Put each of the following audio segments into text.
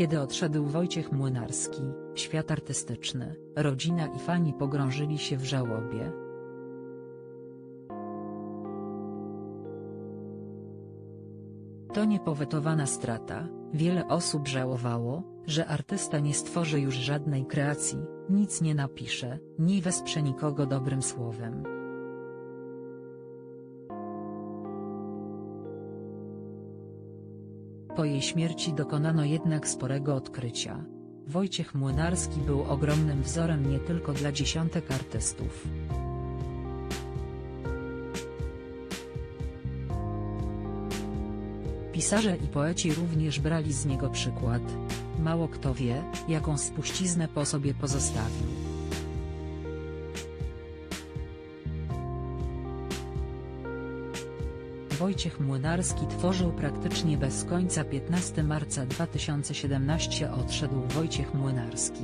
Kiedy odszedł Wojciech Młynarski, świat artystyczny, rodzina i fani pogrążyli się w żałobie. To niepowetowana strata, wiele osób żałowało, że artysta nie stworzy już żadnej kreacji, nic nie napisze, nie wesprze nikogo dobrym słowem. Po jej śmierci dokonano jednak sporego odkrycia. Wojciech Młynarski był ogromnym wzorem nie tylko dla dziesiątek artystów. Pisarze i poeci również brali z niego przykład. Mało kto wie, jaką spuściznę po sobie pozostawił. Wojciech Młynarski tworzył praktycznie bez końca 15 marca 2017 odszedł Wojciech Młynarski.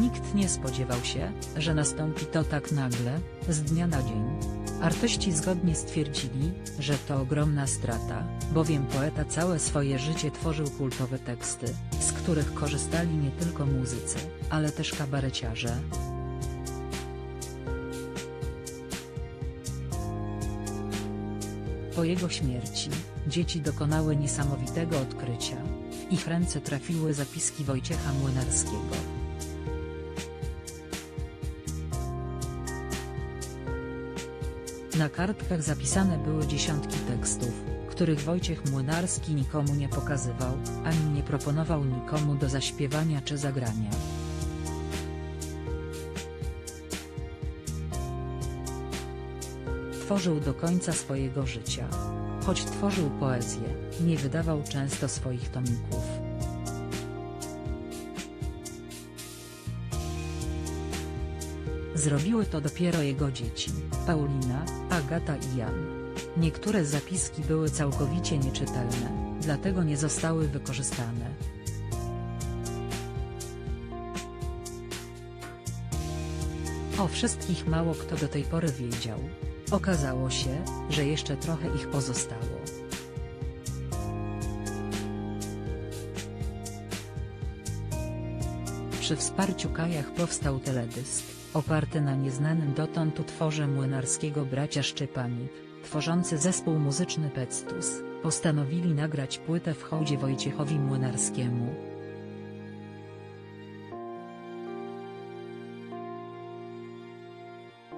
Nikt nie spodziewał się, że nastąpi to tak nagle, z dnia na dzień. Artyści zgodnie stwierdzili, że to ogromna strata, bowiem poeta całe swoje życie tworzył kultowe teksty, z których korzystali nie tylko muzycy, ale też kabareciarze. Po jego śmierci, dzieci dokonały niesamowitego odkrycia. W ich ręce trafiły zapiski Wojciecha Młynarskiego. Na kartkach zapisane były dziesiątki tekstów, których Wojciech Młynarski nikomu nie pokazywał, ani nie proponował nikomu do zaśpiewania czy zagrania. Tworzył do końca swojego życia. Choć tworzył poezję, nie wydawał często swoich tomików. Zrobiły to dopiero jego dzieci, Paulina, Agata i Jan. Niektóre zapiski były całkowicie nieczytelne, dlatego nie zostały wykorzystane. O wszystkich mało kto do tej pory wiedział. Okazało się, że jeszcze trochę ich pozostało. Przy wsparciu Kajach powstał teledysk, oparty na nieznanym dotąd utworze młynarskiego bracia Szczepanik, tworzący zespół muzyczny Pectus, postanowili nagrać płytę w hołdzie Wojciechowi Młynarskiemu.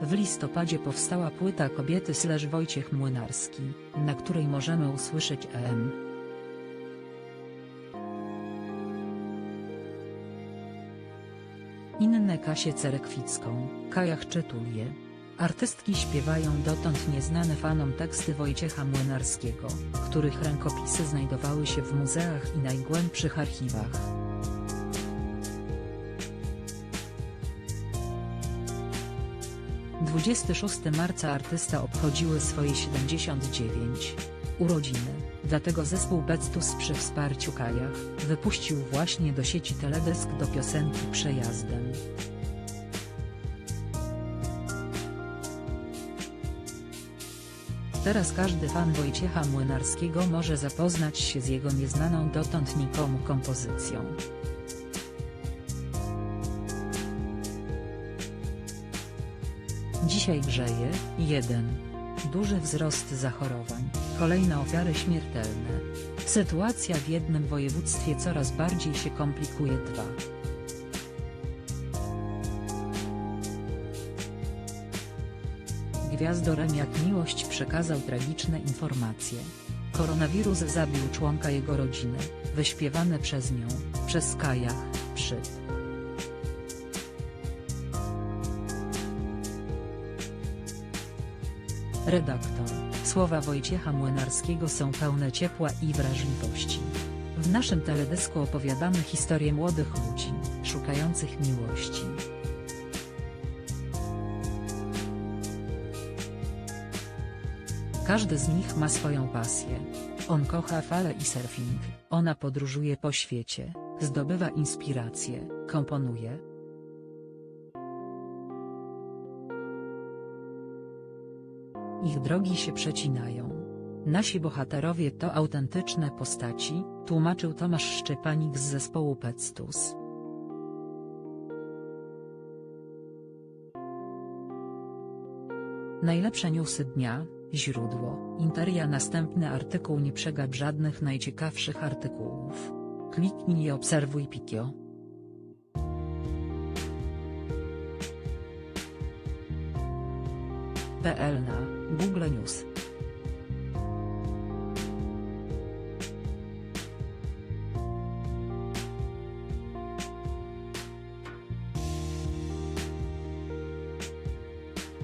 W listopadzie powstała płyta Kobiety slash Wojciech Młynarski, na której możemy usłyszeć EM. Inne Kasię Cerekwicką, Kajach Czytulie. Artystki śpiewają dotąd nieznane fanom teksty Wojciecha Młynarskiego, których rękopisy znajdowały się w muzeach i najgłębszych archiwach. 26 marca artysta obchodziły swoje 79 urodziny, dlatego zespół Bectus przy wsparciu Kajach, wypuścił właśnie do sieci teledysk do piosenki Przejazdem. Teraz każdy fan Wojciecha Młynarskiego może zapoznać się z jego nieznaną dotąd nikomu kompozycją. Dzisiaj grzeje, 1. Duży wzrost zachorowań, kolejne ofiary śmiertelne. Sytuacja w jednym województwie coraz bardziej się komplikuje 2. Gwiazdorem jak miłość przekazał tragiczne informacje. Koronawirus zabił członka jego rodziny, wyśpiewane przez nią, przez Kajach, Przyp. Redaktor. Słowa Wojciecha Młynarskiego są pełne ciepła i wrażliwości. W naszym teledysku opowiadamy historię młodych ludzi, szukających miłości. Każdy z nich ma swoją pasję. On kocha fale i surfing, ona podróżuje po świecie, zdobywa inspiracje, komponuje, Ich drogi się przecinają. Nasi bohaterowie to autentyczne postaci, tłumaczył Tomasz Szczepanik z zespołu Petstus. Najlepsze newsy dnia, źródło, Interia Następny artykuł Nie przegap żadnych najciekawszych artykułów. Kliknij i obserwuj Pikio. PL na Google News